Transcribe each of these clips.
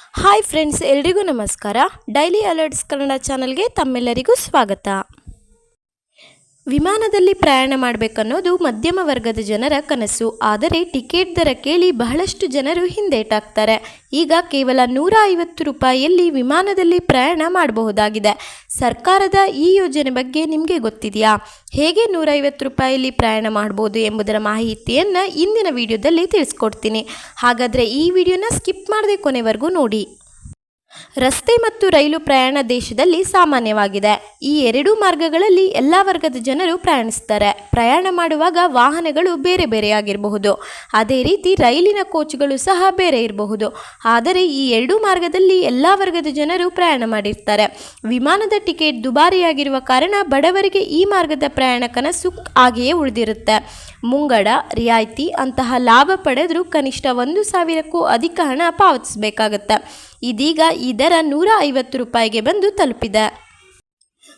Hi friends ಎಲ್ರಿಗೂ ನಮಸ್ಕಾರ. Daily alerts Kannada ಚಾನಲ್ಗೆ ತಮ್ಮೆಲ್ಲರಿಗೂ ಸ್ವಾಗತ. ವಿಮಾನದಲ್ಲಿ ಪ್ರಯಾಣ ಮಾಡಬೇಕನ್ನೋದು ಮಧ್ಯಮ ವರ್ಗದ ಜನರ ಕನಸು. ಆದರೆ ಟಿಕೆಟ್ ದರ ಕೇಳಿ ಬಹಳಷ್ಟು ಜನರು ಹಿಂದೇಟಾಗ್ತಾರೆ. ಈಗ ಕೇವಲ ನೂರ ಐವತ್ತು ರೂಪಾಯಿಯಲ್ಲಿ ವಿಮಾನದಲ್ಲಿ ಪ್ರಯಾಣ ಮಾಡಬಹುದಾಗಿದೆ. ಸರ್ಕಾರದ ಈ ಯೋಜನೆ ಬಗ್ಗೆ ನಿಮಗೆ ಗೊತ್ತಿದೆಯಾ? ಹೇಗೆ ನೂರೈವತ್ತು ರೂಪಾಯಿಯಲ್ಲಿ ಪ್ರಯಾಣ ಮಾಡ್ಬೋದು ಎಂಬುದರ ಮಾಹಿತಿಯನ್ನು ಇಂದಿನ ವಿಡಿಯೋದಲ್ಲಿ ತಿಳಿಸ್ಕೊಡ್ತೀನಿ. ಹಾಗಾದರೆ ಈ ವಿಡಿಯೋನ ಸ್ಕಿಪ್ ಮಾಡದೆ ಕೊನೆವರೆಗೂ ನೋಡಿ. ರಸ್ತೆ ಮತ್ತು ರೈಲು ಪ್ರಯಾಣ ದೇಶದಲ್ಲಿ ಸಾಮಾನ್ಯವಾಗಿದೆ. ಈ ಎರಡೂ ಮಾರ್ಗಗಳಲ್ಲಿ ಎಲ್ಲ ವರ್ಗದ ಜನರು ಪ್ರಯಾಣಿಸ್ತಾರೆ. ಪ್ರಯಾಣ ಮಾಡುವಾಗ ವಾಹನಗಳು ಬೇರೆ ಬೇರೆಯಾಗಿರಬಹುದು. ಅದೇ ರೀತಿ ರೈಲಿನ ಕೋಚ್ಗಳು ಸಹ ಬೇರೆ ಇರಬಹುದು. ಆದರೆ ಈ ಎರಡೂ ಮಾರ್ಗದಲ್ಲಿ ಎಲ್ಲ ವರ್ಗದ ಜನರು ಪ್ರಯಾಣ ಮಾಡಿರ್ತಾರೆ. ವಿಮಾನದ ಟಿಕೆಟ್ ದುಬಾರಿಯಾಗಿರುವ ಕಾರಣ ಬಡವರಿಗೆ ಈ ಮಾರ್ಗದ ಪ್ರಯಾಣ ಕನಸು ಹಾಗೆಯೇ ಉಳಿದಿರುತ್ತೆ. ಮುಂಗಡ, ರಿಯಾಯಿತಿ ಅಂತಹ ಲಾಭ ಪಡೆದರೂ ಕನಿಷ್ಠ ಒಂದು ಸಾವಿರಕ್ಕೂ ಅಧಿಕ ಹಣ ಪಾವತಿಸಬೇಕಾಗತ್ತೆ. ಇದೀಗ ಈ ದರ ನೂರ ಐವತ್ತು ರೂಪಾಯಿಗೆ ಬಂದು ತಲುಪಿದೆ.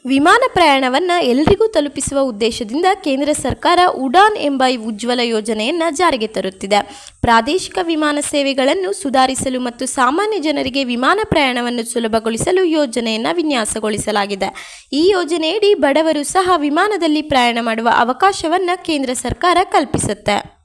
ವಿಮಾನ ಪ್ರಯಾಣವನ್ನು ಎಲ್ರಿಗೂ ತಲುಪಿಸುವ ಉದ್ದೇಶದಿಂದ ಕೇಂದ್ರ ಸರ್ಕಾರ ಉಡಾನ್ ಎಂಬ ಉಜ್ವಲ ಯೋಜನೆಯನ್ನು ಜಾರಿಗೆ ತರುತ್ತಿದೆ. ಪ್ರಾದೇಶಿಕ ವಿಮಾನ ಸೇವೆಗಳನ್ನು ಸುಧಾರಿಸಲು ಮತ್ತು ಸಾಮಾನ್ಯ ಜನರಿಗೆ ವಿಮಾನ ಪ್ರಯಾಣವನ್ನು ಸುಲಭಗೊಳಿಸಲು ಯೋಜನೆಯನ್ನು ವಿನ್ಯಾಸಗೊಳಿಸಲಾಗಿದೆ. ಈ ಯೋಜನೆಯಡಿ ಬಡವರು ಸಹ ವಿಮಾನದಲ್ಲಿ ಪ್ರಯಾಣ ಮಾಡುವ ಅವಕಾಶವನ್ನು ಕೇಂದ್ರ ಸರ್ಕಾರ ಕಲ್ಪಿಸುತ್ತೆ.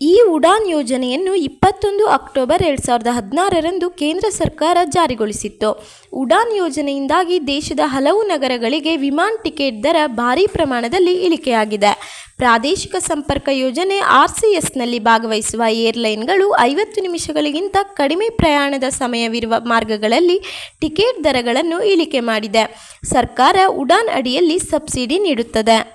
ಈ ಉಡಾನ್ ಯೋಜನೆಯನ್ನು ಇಪ್ಪತ್ತೊಂದು ಅಕ್ಟೋಬರ್ ಎರಡು ಸಾವಿರದ ಹದಿನಾರರಂದು ಕೇಂದ್ರ ಸರ್ಕಾರ ಜಾರಿಗೊಳಿಸಿತ್ತು. ಉಡಾನ್ ಯೋಜನೆಯಿಂದಾಗಿ ದೇಶದ ಹಲವು ನಗರಗಳಿಗೆ ವಿಮಾನ್ ಟಿಕೆಟ್ ದರ ಭಾರೀ ಪ್ರಮಾಣದಲ್ಲಿ ಇಳಿಕೆಯಾಗಿದೆ. ಪ್ರಾದೇಶಿಕ ಸಂಪರ್ಕ ಯೋಜನೆ ಆರ್ ಸಿ ಎಸ್ನಲ್ಲಿ ಭಾಗವಹಿಸುವ ಏರ್ಲೈನ್ಗಳು ಐವತ್ತು ನಿಮಿಷಗಳಿಗಿಂತ ಕಡಿಮೆ ಪ್ರಯಾಣದ ಸಮಯವಿರುವ ಮಾರ್ಗಗಳಲ್ಲಿ ಟಿಕೆಟ್ ದರಗಳನ್ನು ಇಳಿಕೆ ಮಾಡಿದೆ. ಸರ್ಕಾರ ಉಡಾನ್ ಅಡಿಯಲ್ಲಿ ಸಬ್ಸಿಡಿ ನೀಡುತ್ತದೆ.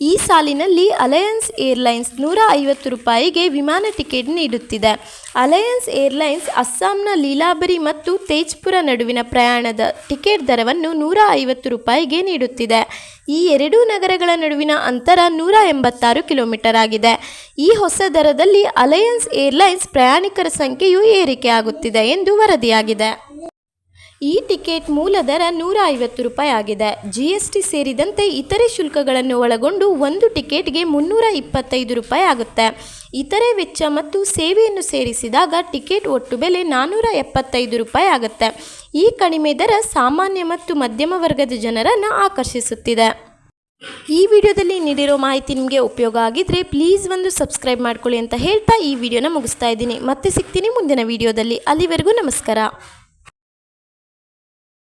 ಈ ಸಾಲಿನಲ್ಲಿ ಅಲಯನ್ಸ್ ಏರ್ಲೈನ್ಸ್ ನೂರ ಐವತ್ತು ರೂಪಾಯಿಗೆ ವಿಮಾನ ಟಿಕೆಟ್ ನೀಡುತ್ತಿದೆ. ಅಲಯನ್ಸ್ ಏರ್ಲೈನ್ಸ್ ಅಸ್ಸಾಂನ ಲೀಲಾಬರಿ ಮತ್ತು ತೇಜ್ಪುರ ನಡುವಿನ ಪ್ರಯಾಣದ ಟಿಕೆಟ್ ದರವನ್ನು ನೂರ ಐವತ್ತು ರೂಪಾಯಿಗೆ ನೀಡುತ್ತಿದೆ. ಈ ಎರಡೂ ನಗರಗಳ ನಡುವಿನ ಅಂತರ ನೂರ ಎಂಬತ್ತಾರು ಕಿಲೋಮೀಟರ್ ಆಗಿದೆ. ಈ ಹೊಸ ದರದಲ್ಲಿ ಅಲಯನ್ಸ್ ಏರ್ಲೈನ್ಸ್ ಪ್ರಯಾಣಿಕರ ಸಂಖ್ಯೆಯು ಏರಿಕೆಯಾಗುತ್ತಿದೆ ಎಂದು ವರದಿಯಾಗಿದೆ. ಈ ಟಿಕೆಟ್ ಮೂಲ ದರ ನೂರ ಐವತ್ತು ರೂಪಾಯಿ ಆಗಿದೆ. ಜಿಎಸ್ಟಿ ಸೇರಿದಂತೆ ಇತರೆ ಶುಲ್ಕಗಳನ್ನು ಒಳಗೊಂಡು ಒಂದು ಟಿಕೆಟ್ಗೆ ಮುನ್ನೂರ ಇಪ್ಪತ್ತೈದು ರೂಪಾಯಿ ಆಗುತ್ತೆ. ಇತರೆ ವೆಚ್ಚ ಮತ್ತು ಸೇವೆಯನ್ನು ಸೇರಿಸಿದಾಗ ಟಿಕೆಟ್ ಒಟ್ಟು ಬೆಲೆ ನಾನ್ನೂರ ಎಪ್ಪತ್ತೈದು ರೂಪಾಯಿ ಆಗುತ್ತೆ. ಈ ಕಡಿಮೆ ದರ ಸಾಮಾನ್ಯ ಮತ್ತು ಮಧ್ಯಮ ವರ್ಗದ ಜನರನ್ನು ಆಕರ್ಷಿಸುತ್ತಿದೆ. ಈ ವಿಡಿಯೋದಲ್ಲಿ ನೀಡಿರೋ ಮಾಹಿತಿ ನಿಮಗೆ ಉಪಯೋಗ ಆಗಿದ್ರೆ ಪ್ಲೀಸ್ ಒಂದು ಸಬ್ಸ್ಕ್ರೈಬ್ ಮಾಡ್ಕೊಳ್ಳಿ ಅಂತ ಹೇಳ್ತಾ ಈ ವಿಡಿಯೋನ ಮುಗಿಸ್ತಾ ಇದ್ದೀನಿ. ಮತ್ತೆ ಸಿಗ್ತೀನಿ ಮುಂದಿನ ವಿಡಿಯೋದಲ್ಲಿ. ಅಲ್ಲಿವರೆಗೂ ನಮಸ್ಕಾರ.